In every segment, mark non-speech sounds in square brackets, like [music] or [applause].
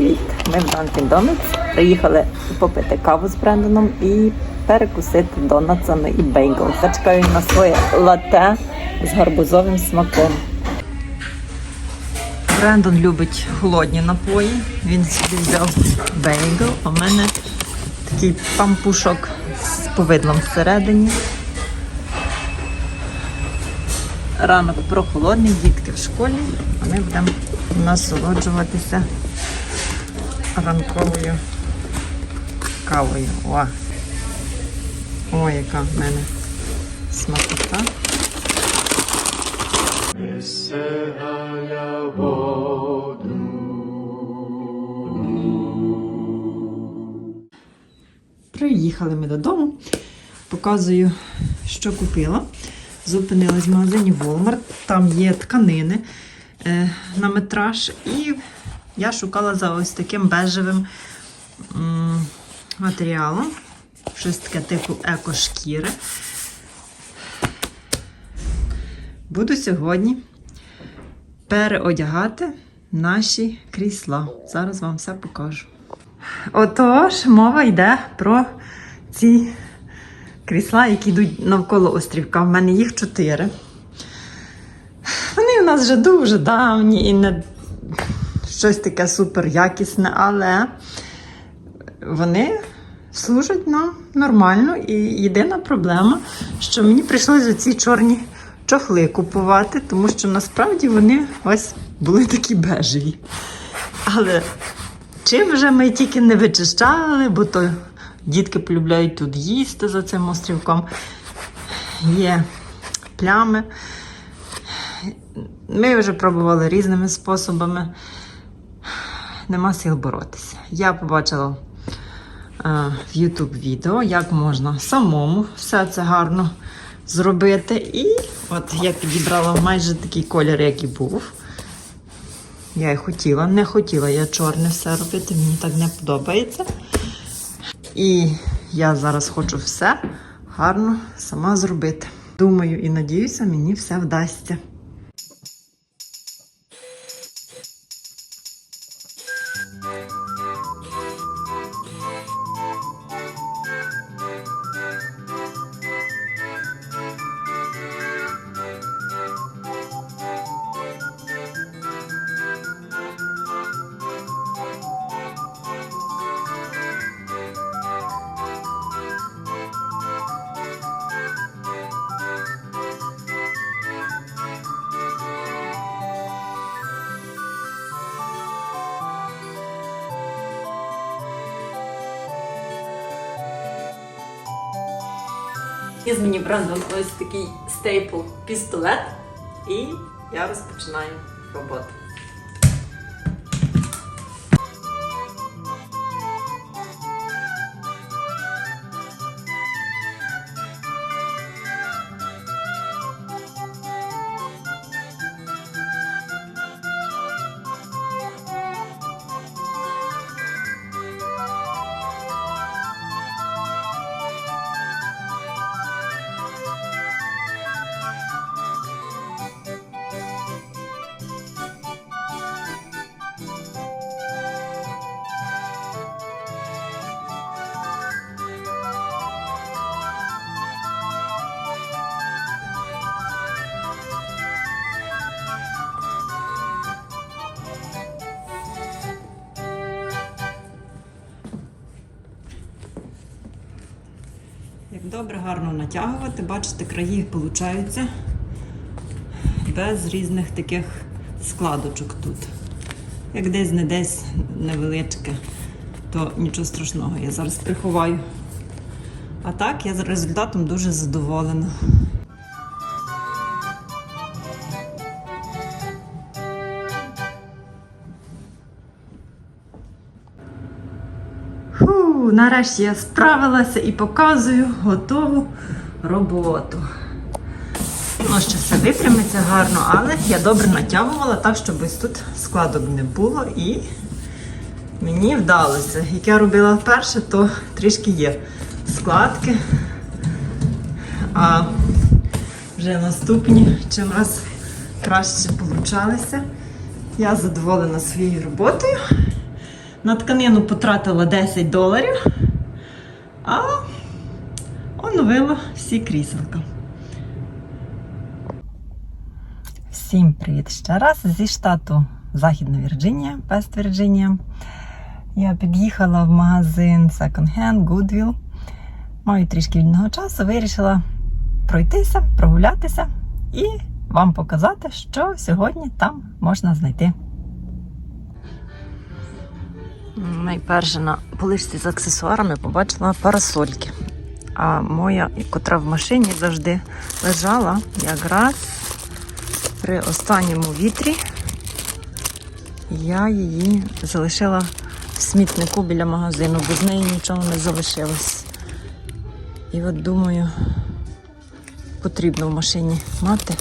Привіт! Ми в Dunkin' Donuts приїхали попити каву з Брендоном і перекусити донатсами і бейгл. Я чекаю на своє лате з гарбузовим смаком. Брендон любить холодні напої. Він собі взяв бейгл, в мене такий пампушок з повидлом всередині. Ранок прохолодний, дітки в школі, а ми будемо насолоджуватися ранковою кавою. О, О яка в мене смакота. Приїхали ми додому. Показую, що купила. Зупинилась в магазині Walmart. Там є тканини е, на метраж. І я шукала за ось таким бежевим матеріалом. Щось таке типу екошкіри. Буду сьогодні переодягати наші крісла. Зараз вам все покажу. Отож, мова йде про ці крісла, які йдуть навколо острівка. В мене їх чотири. Вони у нас вже дуже давні і не щось таке супер якісне, але вони служать нам нормально. І єдина проблема, що мені прийшлося ці чорні чохли купувати, тому що насправді вони ось були такі бежеві. Але чим вже ми тільки не вичищали, бо то дітки полюбляють тут їсти за цим острівком. Є плями. Ми вже пробували різними способами. Нема сил боротися. Я побачила е, в YouTube відео, як можна самому все це гарно зробити. І от я підібрала майже такий колір, як і був. Я і хотіла, не хотіла я чорне все робити, мені так не подобається. І я зараз хочу все гарно сама зробити. Думаю і надіюся, мені все вдасться. Із мені брендом ось такий стейпл пістолет, і я розпочинаю роботу. Добре, гарно натягувати, бачите, краї получаються без різних таких складочок тут. Як десь не десь невеличке, то нічого страшного, я зараз приховаю. А так, я за результатом дуже задоволена. Нарешті я справилася і показую готову роботу. Ну, ще все випрямиться гарно, але я добре натягувала так, щоб ось тут складок не було. І мені вдалося. Як я робила вперше, то трішки є складки. А вже наступні чим раз краще получалися. Я задоволена своєю роботою. На тканину потратила 10 доларів, а оновила всі кріселка. Всім привіт ще раз зі штату Західна Вірджинія, Вест Вірджинія. Я під'їхала в магазин Second Hand Goodwill. Маю трішки вільного часу, вирішила пройтися, прогулятися і вам показати, що сьогодні там можна знайти. Найперше на поличці з аксесуарами побачила парасольки. А моя, котра в машині завжди лежала якраз при останньому вітрі. Я її залишила в смітнику біля магазину, бо з неї нічого не залишилось. І от думаю, потрібно в машині мати.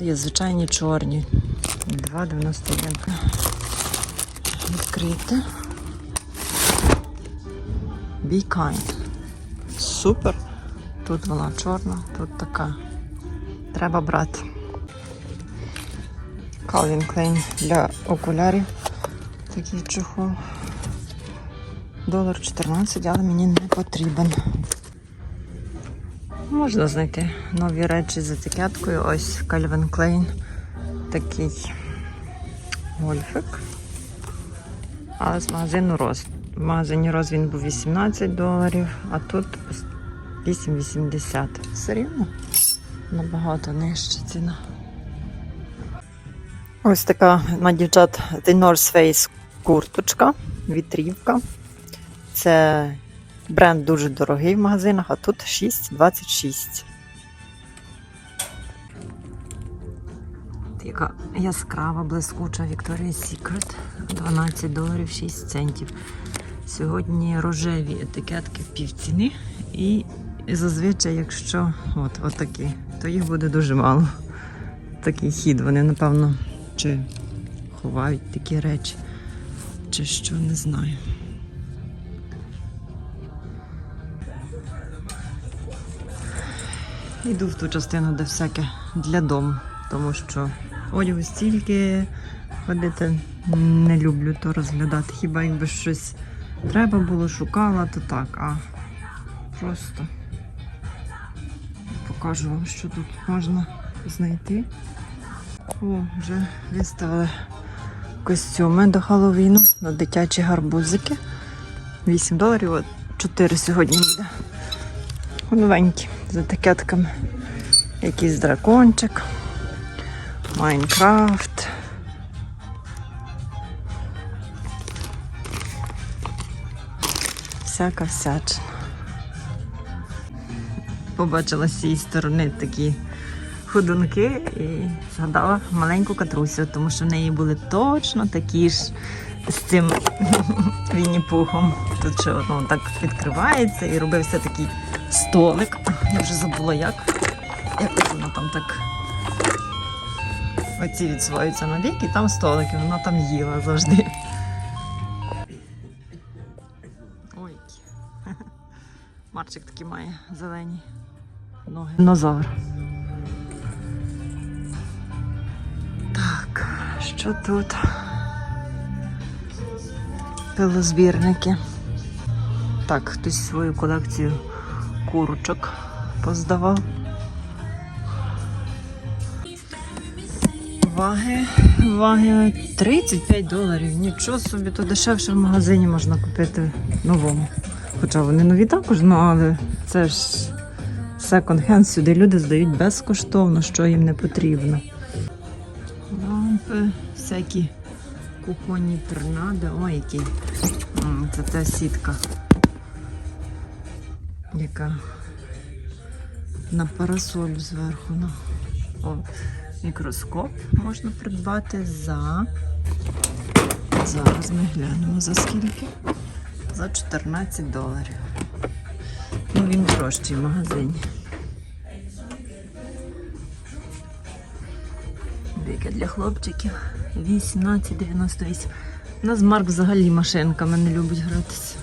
Є звичайні чорні. 2,91. Відкрити. Be kind. Супер. Тут вона чорна, тут така. Треба брати. Calvin Klein для окулярів. Такий чохол. Долар 14, але мені не потрібен. Можна знайти нові речі з етикеткою. Ось Calvin Klein. Такий гольфик. Але з магазину Роз. В магазині Роз він був 18 доларів, а тут 8,80. Все рівно набагато нижча ціна. Ось така на дівчат The North Face курточка, вітрівка. Це бренд дуже дорогий в магазинах, а тут 6,26. Яка яскрава, блискуча Victoria's Secret. 12 доларів 6 центів. Сьогодні рожеві етикетки півціни. І зазвичай, якщо от, от такі, то їх буде дуже мало. Такий хід. Вони, напевно, чи ховають такі речі, чи що, не знаю. Йду в ту частину, де всяке для дому, тому що одягу стільки ходити не люблю то розглядати. Хіба якби щось треба було, шукала, то так, а просто покажу вам, що тут можна знайти. О, вже виставили костюми до Хеллоуіну на дитячі гарбузики. 8 доларів, от 4 сьогодні буде. Новенькі з етикетками. Якийсь дракончик, Майнкрафт. Всяка всячина. Побачила з цієї сторони такі ходунки і згадала маленьку катрусю, тому що в неї були точно такі ж з цим [laughs] вінні-пухом. Тут ще ну, так відкривається і робився такий столик. Я вже забула як. Якось воно там так. Оці відсуваються на бік, і там столик, і вона там їла завжди. Марчик такий має зелені ноги. Динозавр. Так, що тут? Пилозбірники. Так, хтось свою колекцію курочок поздавав. Ваги, ваги 35 доларів. Нічого собі, то дешевше в магазині можна купити новому. Хоча вони нові також, ну але це ж секонд-хенд, сюди люди здають безкоштовно, що їм не потрібно. Лампи, всякі кухонні торнадо. Ой. М, Це та сітка, яка на парасоль зверху. Ну. О, мікроскоп можна придбати за. Зараз ми глянемо за скільки. За 14 доларів. Ну, він дорожчий в магазині. Віки для хлопчиків 18,98. У нас Марк взагалі машинками не любить гратися.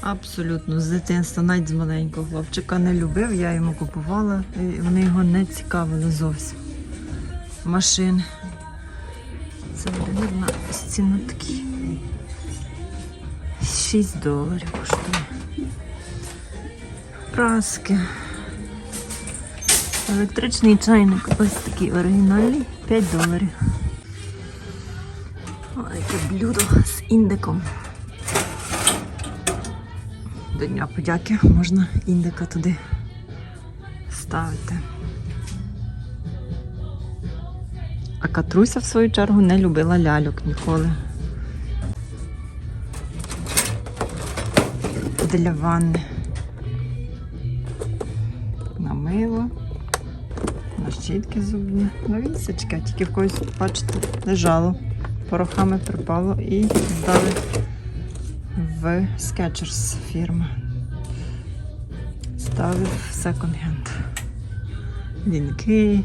Абсолютно, з дитинства, навіть з маленького хлопчика не любив, я йому купувала, і вони його не цікавили зовсім. Машини. Це стіну такі. 6 доларів коштує. Праски. Електричний чайник ось такий оригінальний 5 доларів. О, яке блюдо з індиком. До Дня подяки можна індика туди ставити. А Катруся, в свою чергу, не любила ляльок ніколи. Для ванни. На мило, на щітки зубні, на вісочки, а тільки в когось, бачите, лежало. Порохами припало і здали в Skechers фірма. Ставив секонд-хенд. Вінки.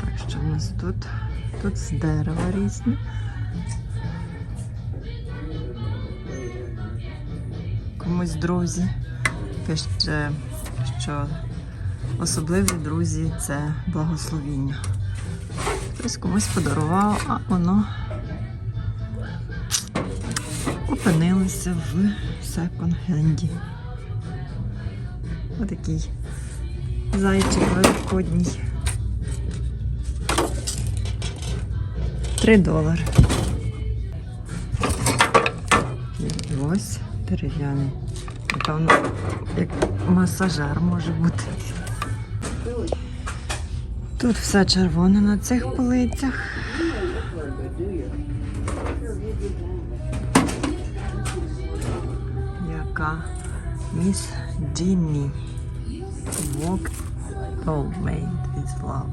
Так, що в нас тут? Тут з дерева різні. Комусь друзі. Пише, що особливі друзі це благословіння. Хтось комусь подарував, а воно опинилося в секонд-хенді. Отакий зайчик великодній. 3 долари. І ось дерев'яний. Напевно, як масажер може бути. Тут все червоне на цих полицях. Яка міс Джинні. Walk all made is love.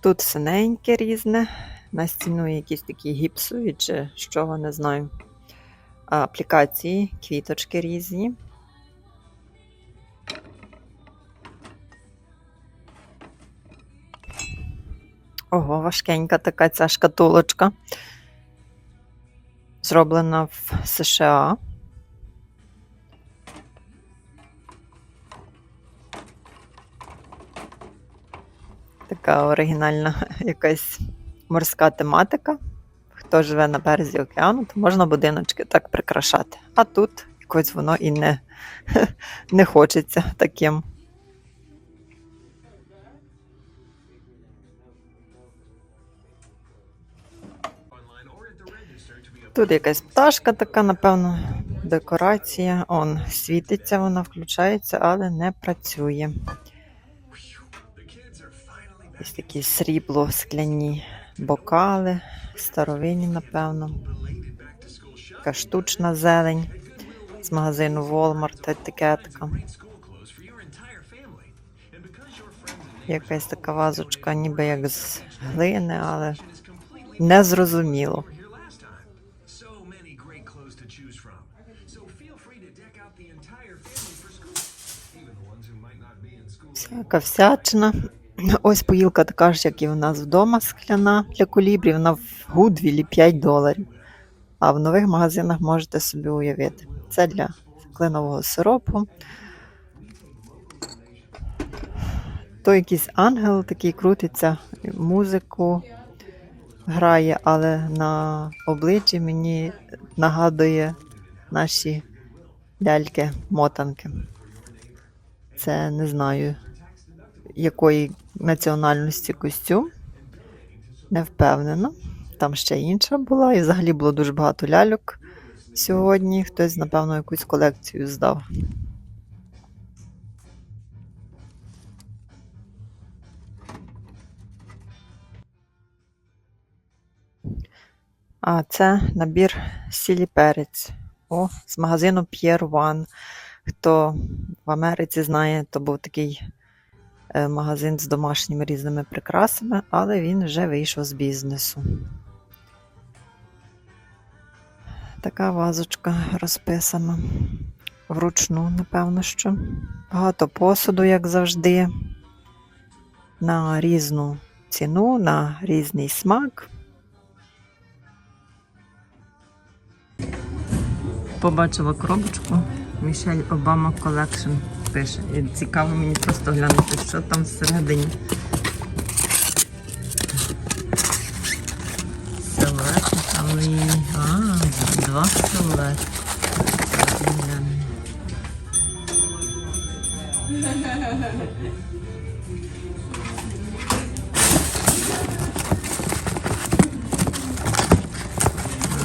Тут синеньке різне, на стіну якісь такі гіпсові чи що, не знаю. Аплікації, квіточки різні. Ого, важкенька така ця шкатулочка. Зроблена в США. Така оригінальна [laughs] якась морська тематика. Хто живе на березі океану, то можна будиночки так прикрашати. А тут якось воно і не, [laughs] не хочеться таким. Тут якась пташка така, напевно, декорація. Он світиться, вона включається, але не працює. Ось такі срібло, скляні бокали, старовинні, напевно. Така штучна зелень з магазину Walmart, етикетка. Якась така вазочка, ніби як з глини, але не зрозуміло. So many great clothes to choose from. So feel free to deck out the entire family for school, even the ones who might not be in school. Всяка всячина. Ось поїлка така ж, як і у нас вдома, скляна для колібрів. Вона в Гудвілі 5 доларів. А в нових магазинах можете собі уявити. Це для кленового сиропу. То якийсь ангел такий крутиться, музику грає, але на обличчі мені нагадує наші ляльки-мотанки. Це не знаю, якої національності костюм. Не впевнена. Там ще інша була, і взагалі було дуже багато ляльок сьогодні. Хтось, напевно, якусь колекцію здав. А це набір сілі перець. О, з магазину Pier One. Хто в Америці знає, то був такий магазин з домашніми різними прикрасами, але він вже вийшов з бізнесу. Така вазочка розписана вручну, напевно, що. Багато посуду, як завжди, на різну ціну, на різний смак. Побачила коробочку Мішель Обама Колекшн пише. Цікаво мені просто глянути, що там всередині. Силует. Ой, а, два столет.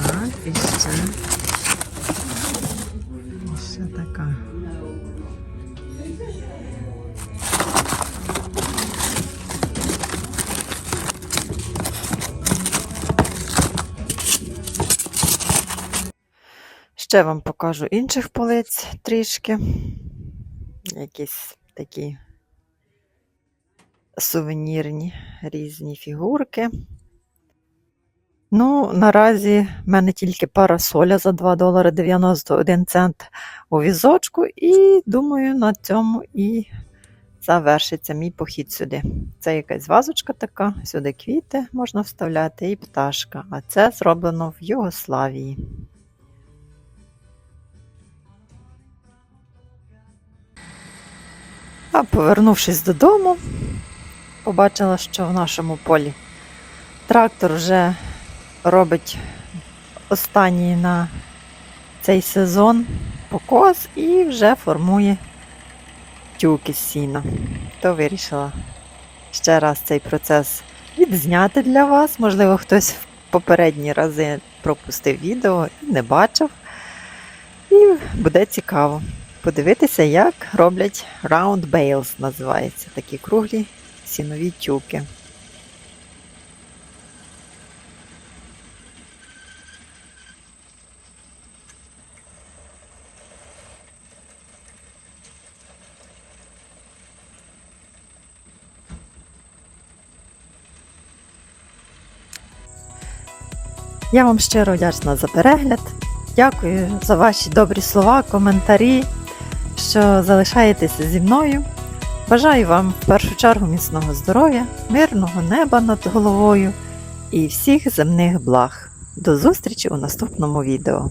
Так, і Ще вам покажу інших полиць трішки. Якісь такі сувенірні різні фігурки. Ну, наразі в мене тільки парасоля за 2 долари 91 цент у візочку, і думаю, на цьому і завершиться мій похід сюди. Це якась вазочка така, сюди квіти можна вставляти і пташка. А це зроблено в Югославії. А повернувшись додому, побачила, що в нашому полі трактор вже робить останній на цей сезон покос і вже формує тюки з сіна. То вирішила ще раз цей процес відзняти для вас. Можливо, хтось в попередні рази пропустив відео і не бачив. І буде цікаво подивитися, як роблять round bales, називається такі круглі сінові тюки. Я вам щиро вдячна за перегляд. Дякую за ваші добрі слова, коментарі, що залишаєтеся зі мною. Бажаю вам в першу чергу міцного здоров'я, мирного неба над головою і всіх земних благ. До зустрічі у наступному відео.